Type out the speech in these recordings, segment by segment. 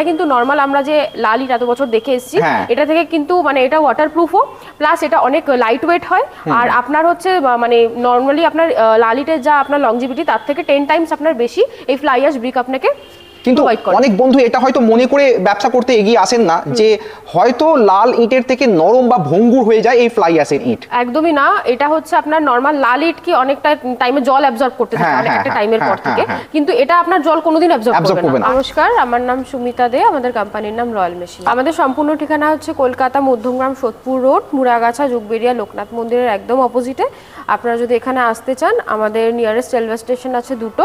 এটা কিন্তু নর্মাল আমরা যে লাল ইট এত বছর দেখে এসেছি হ্যাঁ। এটা থেকে কিন্তু মানে এটা ওয়াটার ওয়াটারপ্রুফও প্লাস এটা অনেক লাইট ওয়েট হয় আর আপনার হচ্ছে মানে নর্মালি আপনার আহ, লাল ইটের যা আপনার লংজিভিটি তার থেকে টেন টাইমস আপনার বেশি এই ফ্লাইয়াস ব্রিক আপনাকে কিন্তু অনেক বন্ধু এটা হয়তো মনে করে ব্যবসা করতে এগিয়ে আসেন না যে হয়তো লাল ইটের থেকে নরম বা ভঙ্গুর হয়ে যায় এই ফ্লাই অ্যাসের ইট। একদমই না এটা হচ্ছে আপনার নর্মাল লাল ইট কি অনেকটা টাইমে জল অ্যাবজর্ব করতে থাকে হ্যাঁ, অনেক হ্যাঁ, একটা টাইমের পর হ্যাঁ, থেকে। হ্যাঁ, কিন্তু এটা আপনার জল কোনোদিন অ্যাবজর্ব করবে না। নমস্কার আমার নাম সুমিতা দে আমাদের কোম্পানির নাম রয়্যাল মেশিন আমাদের সম্পূর্ণ ঠিকানা হচ্ছে কলকাতা মধ্যমগ্রাম সোদপুর রোড মুরাগাছা যুগবেরিয়া লোকনাথ মন্দিরের একদম অপোজিটে আপনারা যদি এখানে আসতে চান আমাদের নিয়ারেস্ট রেলওয়ে স্টেশন আছে দুটো।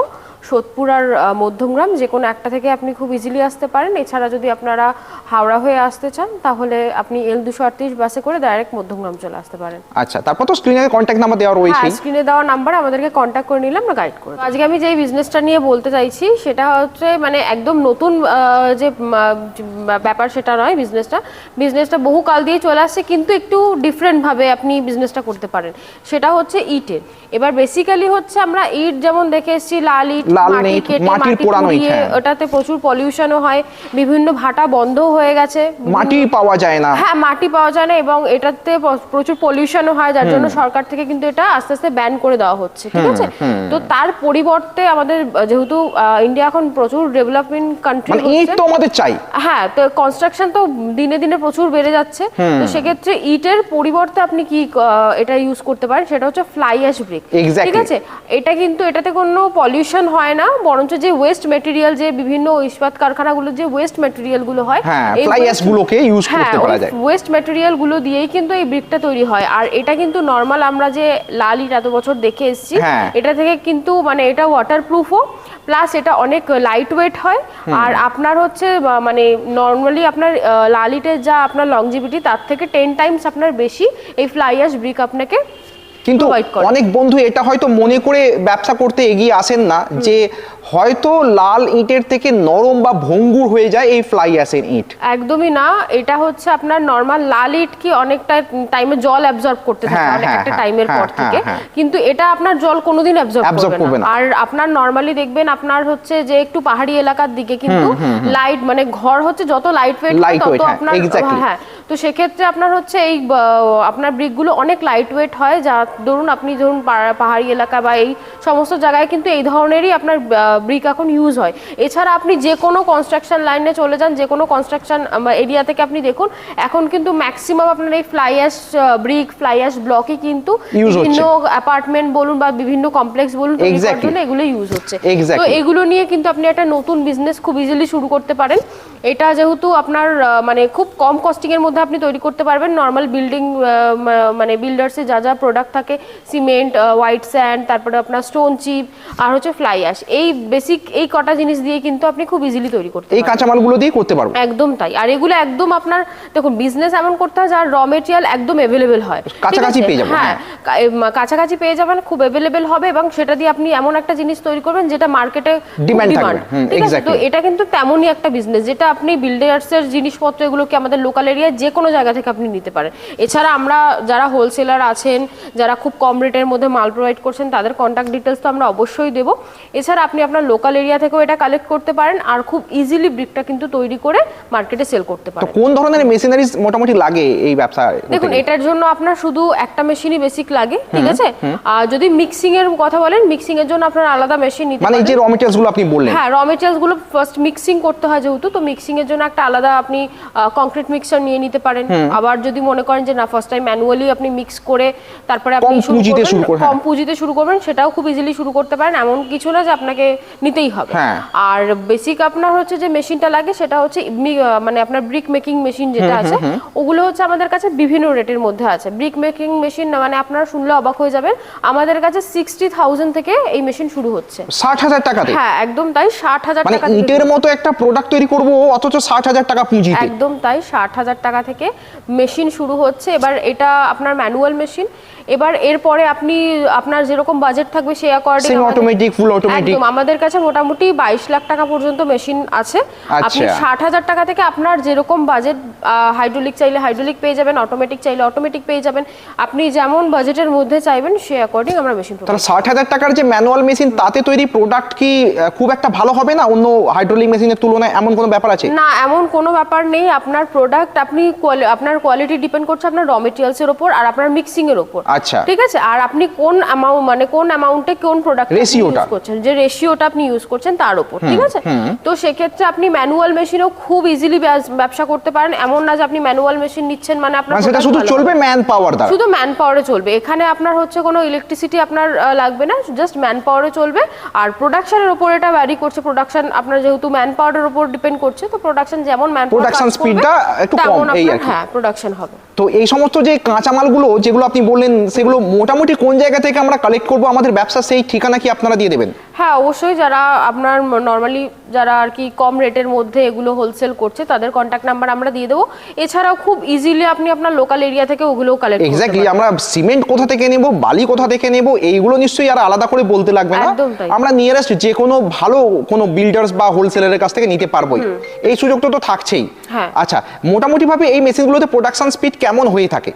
সোদপুর আর মধ্যমগ্রাম যে কোনো একটা থেকে আপনি খুব ইজিলি আসতে পারেন। এছাড়া যদি আপনারা হাওড়া হয়ে আসতে চান তাহলে আপনি এল দুশো আটত্রিশ বাসে করে ডাইরেক্ট মধ্যমগ্রাম চলে আসতে পারেন। আচ্ছা তারপর তো স্ক্রিনে কন্ট্যাক্ট নাম্বার দেওয়া হ্যাঁ স্ক্রিনে দেওয়া নাম্বার আমাদেরকে কন্ট্যাক্ট করে নিলাম আমরা গাইড করে আজকে আমি যে বিজনেসটা নিয়ে বলতে চাইছি সেটা হচ্ছে মানে একদম নতুন যে ব্যাপার সেটা নয় বিজনেসটা বিজনেসটা বহু কাল দিয়ে চলে আসছে কিন্তু একটু ডিফারেন্টভাবে আপনি বিজনেসটা করতে পারেন। সেটা হচ্ছে ইটের এবার বেসিক্যালি হচ্ছে আমরা ইট যেমন দেখে এসেছি লাল ইট লাল মাটি মাটির পোড়ানো। ওটাতে প্রচুর পলিউশনও হয় বিভিন্ন ভাটা বন্ধ হয়ে গেছে। মাটি পাওয়া যায় না। হ্যাঁ মাটি পাওয়া যায় না এবং এটাতে প্রচুর পলিউশনও হয় যার জন্য সরকার থেকে কিন্তু এটা আস্তে আস্তে ব্যান করে দেওয়া হচ্ছে ঠিক আছে? তো তার পরিবর্তে আমাদের যেহেতু ইন্ডিয়া এখন প্রচুর ডেভেলপমেন্ট কান্ট্রি মানে ইট তো আমাদের চাই। হ্যাঁ তো কনস্ট্রাকশন তো দিনে দিনে প্রচুর বেড়ে যাচ্ছে। তো সেক্ষেত্রে ইটের পরিবর্তে আপনি কি এটা ইউজ করতে পারেন? সেটা হচ্ছে ফ্লাই অ্যাশ ব্রিক ঠিক আছে? এটা কিন্তু এটাতে কোনো পলিউশন হয় না বরঞ্চ যে ওয়েস্ট মেটেরিয়াল যে বিভিন্ন ইস্পাত কারখানাগুলো যে ওয়েস্ট মেটেরিয়ালগুলো হয় হ্যাঁ এই ফ্লাই গুলোকে ইউজ করতে পারা যায়। ওয়েস্ট দিয়েই কিন্তু এই ব্রিকটা তৈরি হয়। আর এটা কিন্তু নর্মাল আমরা যে লাল ইট এত বছর দেখে এসেছি হ্যাঁ। এটা থেকে কিন্তু মানে এটা ওয়াটারপ্রুফও প্লাস এটা অনেক লাইট ওয়েট হয় আর আপনার হচ্ছে মানে নর্মালি আপনার লাল ইটের যা আপনার লংজিভিটি তার থেকে টেন টাইমস আপনার বেশি এই ফ্লাইয়াস ব্রিক আপনাকে কিন্তু অনেক বন্ধু এটা হয়তো মনে করে ব্যবসা করতে এগিয়ে আসেন না যে হয়তো লাল ইটের থেকে নরম বা ভঙ্গুর হয়ে যায় এই ফ্লাই অ্যাসের ইট। একদমই না এটা হচ্ছে আপনার নর্মাল লাল ইট কি অনেকটা টাইমে জল অ্যাবজর্ব করতে থাকে হ্যাঁ, অনেক হ্যাঁ, একটা হ্যাঁ, টাইমের পর থেকে। কিন্তু এটা আপনার জল কোনোদিন অ্যাবজর্ব করবে না। আর আপনার নর্মালি দেখবেন আপনার হচ্ছে যে একটু পাহাড়ি এলাকার দিকে কিন্তু লাইট মানে ঘর হচ্ছে যত লাইট ওয়েট তত হ্যাঁ, আপনার হ্যাঁ তো সেক্ষেত্রে আপনার হচ্ছে এই আপনার ব্রিকগুলো অনেক লাইট ওয়েট হয়। যা ধরুন আপনি ধরুন পাহাড়ি এলাকা বা এই সমস্ত জায়গায় কিন্তু এই ধরনেরই আপনার ব্রিক এখন ইউজ হয়। এছাড়া আপনি যে কোনো কনস্ট্রাকশন লাইনে চলে যান যে কোনো কনস্ট্রাকশন এরিয়া থেকে আপনি দেখুন এখন কিন্তু ম্যাক্সিমাম আপনার এই fly ash brick fly ash ব্লকই কিন্তু বিভিন্ন অ্যাপার্টমেন্ট বলুন বা বিভিন্ন কমপ্লেক্স বলুন এগুলো ইউজ হচ্ছে. তো এগুলো নিয়ে কিন্তু আপনি একটা নতুন বিজনেস খুব ইজিলি শুরু করতে পারেন। এটা যেহেতু আপনার মানে খুব কম কস্টিং এর মধ্যে আপনি তৈরি করতে পারবেন। নর্মাল বিল্ডিং মানে বিল্ডার্সে যা যা প্রোডাক্ট থাকে সিমেন্ট হোয়াইট স্যান্ড তারপরে আপনার স্টোন চিপ আর হচ্ছে ফ্লাই অ্যাশ এই বেসিক এই কটা জিনিস দিয়ে কিন্তু আপনি খুব ইজিলি তৈরি করতে এই পারবেন। কাঁচামালগুলো দিয়ে করতে পারব। একদম তাই। আর এগুলো একদম আপনার দেখুন বিজনেস এমন করতে হয় যার র মেটেরিয়াল একদম অ্যাভেলেবেল হয়। কাছাকাছি পেয়ে যাব, হ্যাঁ এম, কাছাকাছি পেয়ে যাবেন খুব অ্যাভেলেবেল হবে এবং সেটা দিয়ে আপনি এমন একটা জিনিস তৈরি করবেন যেটা মার্কেটে আছে? তো এটা কিন্তু তেমনই একটা বিজনেস যেটা আপনি বিল্ডার্স এর জিনিসপত্র এগুলোকে আমাদের লোকাল এরিয়ায় যে কোনো জায়গা থেকে আপনি নিতে পারেন। এছাড়া আমরা যারা হোলসেলার আছেন যারা খুব কম রেটের মধ্যে মাল প্রোভাইড করছেন তাদের কন্ট্যাক্ট ডিটেলস তো আমরা অবশ্যই দেবো। এছাড়া আপনি আপনার লোকাল এরিয়া থেকেও এটা কালেক্ট করতে পারেন আর খুব ইজিলি ব্রিকটা কিন্তু তৈরি করে মার্কেটে সেল করতে পারেন। কোন ধরনের মেশিনারিজ মোটামুটি লাগে এই ব্যবসা দেখুন এটার জন্য আপনার শুধু একটা মেশিনই বেসিক লাগে ঠিক আছে? আর যদি মিক্সিং এর কথা বলেন মিক্সিং এর জন্য আপনার আলাদা মেশিন নিতে মানে এই যে র মেটেরিয়ালসগুলো আপনি বললেন। হ্যাঁ র মেটেরিয়ালসগুলো ফার্স্ট মিক্সিং করতে হয় যেহেতু তো মিক্সিং এর জন্য একটা আলাদা আপনি কংক্রিট মিক্সার নিয়ে নিতে পারেন। আবার যদি মনে করেন যে না ফার্স্ট টাইম ম্যানুয়ালি আপনি মিক্স করে তারপরে আপনি কম শুরু করবেন, কম হ্যাঁ। পুঁজিতে শুরু করবেন সেটাও খুব ইজিলি শুরু করতে পারেন। এমন কিছু না যে আপনাকে নিতেই হবে। হ্যাঁ। আর বেসিক আপনার হচ্ছে যে মেশিনটা লাগে সেটা হচ্ছে মানে আপনার ব্রিক মেকিং মেশিন যেটা আছে ওগুলো হচ্ছে আমাদের কাছে বিভিন্ন রেটের মধ্যে আছে। ব্রিক মেকিং মেশিন মানে আপনারা শুনলে অবাক হয়ে যাবেন আমাদের কাছে সিক্সটি থাউজেন্ড থেকে এই মেশিন শুরু হচ্ছে। ষাট হাজার টাকাতে? হ্যাঁ একদম তাই ষাট হাজার মানে টাকা ইটের মতো একটা প্রোডাক্ট তৈরি করব অথচ ষাট হাজার টাকা পুঁজিতে। একদম তাই ষাট হাজার টাকা থেকে মেশিন শুরু হচ্ছে। এবার এটা আপনার ম্যানুয়াল মেশিন এবার এরপরে আপনি আপনার যেরকম বাজেট থাকবে সেই অ্যাকর্ডিং অটোমেটিক full automatic? একদম আমাদের কাছে মোটামুটি বাইশ লাখ টাকা পর্যন্ত মেশিন আছে। আপনি আচ্ছা। ষাট হাজার টাকা থেকে আপনার যেরকম বাজেট হাইড্রোলিক চাইলে হাইড্রোলিক পেয়ে যাবেন অটোমেটিক চাইলে অটোমেটিক পেয়ে যাবেন। আপনি যেমন বাজেটের মধ্যে চাইবেন সেই অ্যাকর্ডিং আমরা মেশিন তাহলে ষাট হাজার টাকার যে ম্যানুয়াল মেশিন তাতে তৈরি প্রোডাক্ট কি খুব একটা ভালো হবে না? অন্য হাইড্রোলিক মেশিনের তুলনায় এমন কোনো ব্যাপার আছে? না এমন কোনো ব্যাপার নেই। আপনার প্রোডাক্ট আপনি আপনার কোয়ালিটি ডিপেন্ড করছে আপনার র মেটেরিয়ালস এর উপর আর আপনার মিক্সিং এর উপর আচ্ছা। ঠিক আছে? আর আপনি কোন অ্যামাউন্ট মানে কোন অ্যামাউন্টে কোন প্রোডাক্ট। ইউজ করছেন? যে রেশিওটা আপনি ইউজ করছেন তার উপর ঠিক আছে? তো সেক্ষেত্রে আপনি ম্যানুয়াল মেশিনও খুব ইজিলি ব্যবসা করতে পারেন। এমন না যে আপনি ম্যানুয়াল মেশিন নিচ্ছেন মানে আপনার মানে সেটা শুধু চলবে ম্যান পাওয়ার দ্বারা? শুধু ম্যান পাওয়ারে চলবে। এখানে আপনার হচ্ছে কোনো ইলেকট্রিসিটি আপনার লাগবে না জাস্ট ম্যান পাওয়ারে চলবে। আর প্রোডাকশনের উপর এটা ভ্যারি করছে। প্রোডাকশন আপনার যেহেতু ম্যান পাওয়ারের উপর ডিপেন্ড করছে তো প্রোডাকশন যেমন ম্যান প্রোডাকশন speed টা একটু কম, এই আর কি। হ্যাঁ প্রোডাকশন হবে। তো এই সমস্ত যে কাঁচামালগুলো যেগুলো আপনি বললেন সেগুলো মোটামুটি কোন জায়গা থেকে আমরা কালেক্ট করব? আমাদের ব্যবসা সেই ঠিকানা কি আপনারা দিয়ে দেবেন? হ্যাঁ অবশ্যই যারা আপনার নর্মালি যারা আর কি কম রেটের মধ্যে এগুলো হোলসেল করছে তাদের কন্ট্যাক্ট নাম্বার আমরা দিয়ে দেবো। এছাড়াও খুব ইজিলি আপনি আপনার লোকাল এরিয়া থেকে ওগুলোও কালেক্ট করতে এক্স্যাক্টলি আমরা সিমেন্ট কোথা থেকে নেব বালি কোথা থেকে নেব এইগুলো নিশ্চয়ই আর আলাদা করে বলতে লাগবে না। আমরা নিয়ারেস্ট যে কোনো ভালো কোনো বিল্ডার্স বা হোলসেলারের কাছ থেকে নিতে পারবোই। এই সুযোগটা তো থাকছেই। হ্যাঁ। আচ্ছা মোটামুটি ভাবে এই মেশিনগুলোতে প্রোডাকশন স্পিড কেমন হয়ে থাকে?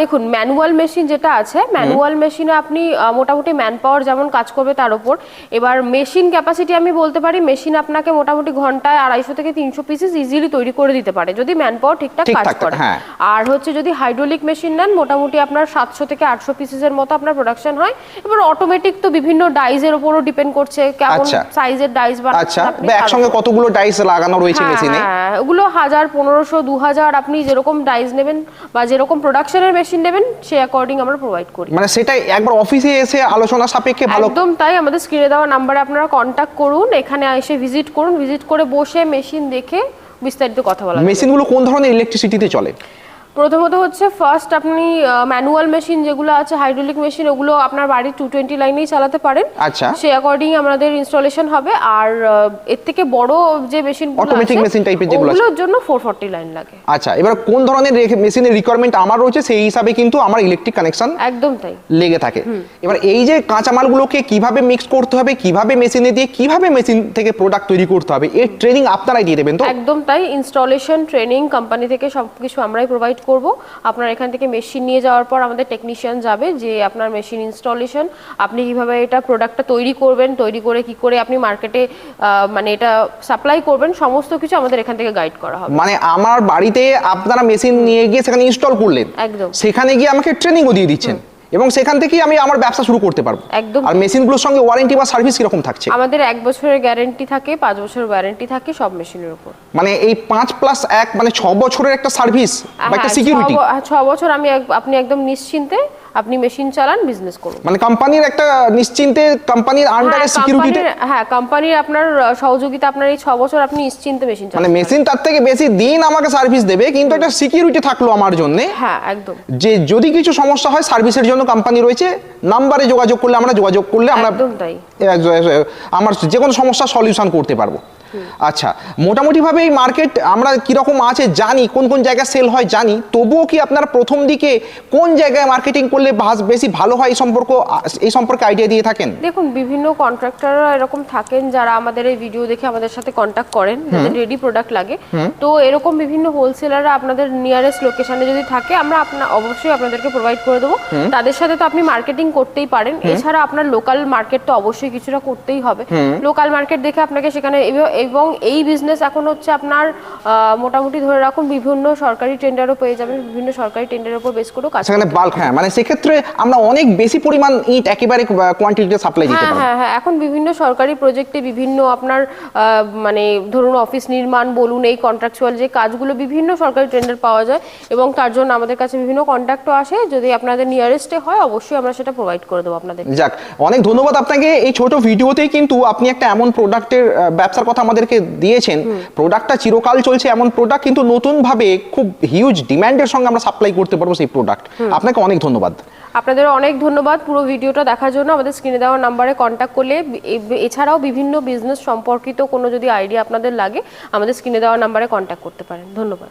দেখুন ম্যানুয়াল মেশিন যেটা আছে ম্যানুয়াল মেশিনে আপনি মোটামুটি ম্যান পাওয়ার যেমন কাজ করবে তার উপর এবার মেশিন ক্যাপাসিটি আমি বলতে পারি মেশিন আপনাকে মোটামুটি ঘন্টায় আড়াইশো থেকে তিনশো পিসেস ইজিলি তৈরি করে দিতে পারে যদি ম্যান পাওয়ার ঠিকঠাক কাজ করে। হ্যাঁ। আর হচ্ছে যদি হাইড্রোলিক মেশিন নেন মোটামুটি আপনার সাতশো থেকে আটশো পিসেসের মতো আপনার প্রোডাকশন হয়। এবার অটোমেটিক তো বিভিন্ন ডাইজের উপরও ডিপেন্ড করছে কেমন আচ্ছা। সাইজের ডাইস আচ্ছা বা একসঙ্গে কতগুলো ডাইস লাগানো রয়েছে হ্যাঁ, মেশিনে হ্যাঁ, ওগুলো হাজার পনেরোশো দু হাজার আপনি যেরকম ডাইস নেবেন বা যেরকম প্রোডাকশনের মেশিন নেবেন সেই অ্যাকর্ডিং আমরা প্রোভাইড করি মানে সেটাই একবার অফিসে এসে আলোচনা সাপেক্ষে ভালো একদম তাই আমাদের স্ক্রিনে দেওয়া নাম্বারে আপনারা কন্ট্যাক্ট করুন এখানে এসে ভিজিট করুন ভিজিট করে বসে মেশিন দেখে বিস্তারিত কথা বলা। মেশিনগুলো কোন ধরনের ইলেকট্রিসিটিতে চলে প্রথমত হচ্ছে ফার্স্ট আপনি ম্যানুয়াল মেশিন যেগুলো আছে হাইড্রোলিক মেশিন ওগুলো আপনার বাড়ির টু টোয়েন্টি লাইনেই চালাতে পারেন। আচ্ছা। সেই অ্যাকর্ডিং আমাদের ইনস্টলেশন হবে। আর এর থেকে বড় যে মেশিন Automatic মেশিন টাইপের যেগুলো। ওগুলোর জন্য ফোর ফর্টি লাইন লাগে। আচ্ছা এবার কোন ধরনের মেশিনের রিকোয়ারমেন্ট আমার রয়েছে সেই হিসাবে কিন্তু আমার ইলেকট্রিক কানেকশন একদম তাই। লেগে থাকে। এবার এই যে কাঁচামালগুলোকে কীভাবে মিক্স করতে হবে কীভাবে মেশিনে দিয়ে কীভাবে মেশিন থেকে প্রোডাক্ট তৈরি করতে হবে এর ট্রেনিং আপনারাই দিয়ে দেবেন তো? একদম তাই। ইনস্টলেশন ট্রেনিং কোম্পানি থেকে সব কিছু আমরাই প্রোভাইড করব। আপনার এখান থেকে মেশিন নিয়ে যাওয়ার পর আমাদের টেকনিশিয়ান যাবে যে আপনার মেশিন ইনস্টলেশন আপনি কীভাবে এটা প্রোডাক্টটা তৈরি করবেন তৈরি করে কি করে আপনি মার্কেটে মানে এটা সাপ্লাই করবেন সমস্ত কিছু আমাদের এখান থেকে গাইড করা হবে। মানে আমার বাড়িতে আপনারা মেশিন নিয়ে গিয়ে সেখানে ইনস্টল করলেন। একদম। সেখানে গিয়ে আমাকে ট্রেনিংও দিয়ে দিচ্ছেন। এবং সেখান থেকেই আমি আমার ব্যবসা শুরু করতে পারব। একদম। আর মেশিনগুলোর সঙ্গে ওয়ারেন্টি বা সার্ভিস কীরকম থাকছে? আমাদের এক বছরের গ্যারেন্টি থাকে পাঁচ বছরের ওয়ারেন্টি থাকে সব মেশিনের উপর। মানে এই পাঁচ প্লাস এক মানে ছ বছরের একটা সার্ভিস বা একটা সিকিউরিটি ছ বছর আমি আপনি একদম নিশ্চিন্তে আপনি মেশিন চালান বিজনেস করুন। মানে কোম্পানির একটা নিশ্চিন্তে কোম্পানির আন্ডারে হ্যাঁ, সিকিউরিটিতে হ্যাঁ কোম্পানির আপনার সহযোগিতা আপনার এই ছ বছর আপনি নিশ্চিন্তে মেশিন চালান মানে মেশিন তার থেকে বেশি দিন আমাকে সার্ভিস দেবে কিন্তু একটা সিকিউরিটি থাকল আমার জন্য। হ্যাঁ একদম। যে যদি কিছু সমস্যা হয় সার্ভিসের জন্য কোম্পানি রয়েছে নাম্বারে যোগাযোগ করলে আমরা যোগাযোগ করলে আমরা একদম তাই। আমার যে কোনো সমস্যা সলিউশন করতে পারব। আচ্ছা মোটামুটিভাবে এই মার্কেট আমরা কীরকম আছে জানি কোন কোন জায়গায় সেল হয় জানি তবুও কি আপনারা প্রথম দিকে কোন জায়গায় মার্কেটিং করলে বেশি ভালো হয় এই সম্পর্ক এই সম্পর্কে আইডিয়া দিয়ে থাকেন? দেখুন বিভিন্ন কন্ট্রাক্টররা এরকম থাকেন যারা আমাদের এই ভিডিও দেখে আমাদের সাথে কন্ট্যাক্ট করেন যাদের রেডি প্রোডাক্ট লাগে। তো এরকম বিভিন্ন হোলসেলাররা আপনাদের নিয়ারেস্ট লোকেশনে যদি থাকে আমরা আপনার অবশ্যই আপনাদেরকে প্রোভাইড করে দেবো। তাদের সাথে তো আপনি মার্কেটিং করতেই পারেন। এছাড়া আপনার লোকাল মার্কেট তো অবশ্যই কিছুটা করতেই হবে। লোকাল মার্কেট দেখে আপনাকে সেখানে এব- এই বিজনেস এখন হচ্ছে আপনার মোটামুটি ধরে রাখুন বিভিন্ন সরকারি টেন্ডারও পেয়ে যাবেন বিভিন্ন সরকারি টেন্ডারের উপর বেস করেও কাজ সেখানে বাল্ক হ্যাঁ মানে সেক্ষেত্রে আমরা অনেক বেশি পরিমাণ ইট একেবারে কোয়ান্টিটিতে সাপ্লাই দিতে হ্যাঁ পারব। হ্যাঁ হ্যাঁ এখন বিভিন্ন সরকারি প্রজেক্টে বিভিন্ন আপনার মানে ধরুন অফিস নির্মাণ বলুন এই কন্ট্রাকচুয়াল যে কাজগুলো বিভিন্ন সরকারি টেন্ডার পাওয়া যায় এবং তার জন্য আমাদের কাছে বিভিন্ন কন্ট্যাক্টও আসে যদি আপনাদের নিয়ারেস্টে হয় অবশ্যই আমরা সেটা প্রোভাইড করে দেবো আপনাদের। যাক অনেক ধন্যবাদ আপনাকে। এই ছোট ভিডিওতেই কিন্তু আপনি একটা এমন প্রোডাক্টের ব্যবসার কথা আমাদেরকে দিয়েছেন প্রোডাক্টটা চিরকাল চলছে এমন প্রোডাক্ট কিন্তু নতুন ভাবে খুব হিউজ ডিমান্ডের সঙ্গে আমরা সাপ্লাই করতে পারব সেই প্রোডাক্ট আপনাকে অনেক ধন্যবাদ। আপনাদের অনেক ধন্যবাদ পুরো ভিডিওটা দেখার জন্য। আমাদের স্ক্রিনে দেওয়া নাম্বারে কন্ট্যাক্ট করলে এছাড়াও বিভিন্ন বিজনেস সম্পর্কিত কোনো যদি আইডিয়া আপনাদের লাগে আমাদের স্ক্রিনে দেওয়া নাম্বারে কন্ট্যাক্ট করতে পারেন। ধন্যবাদ।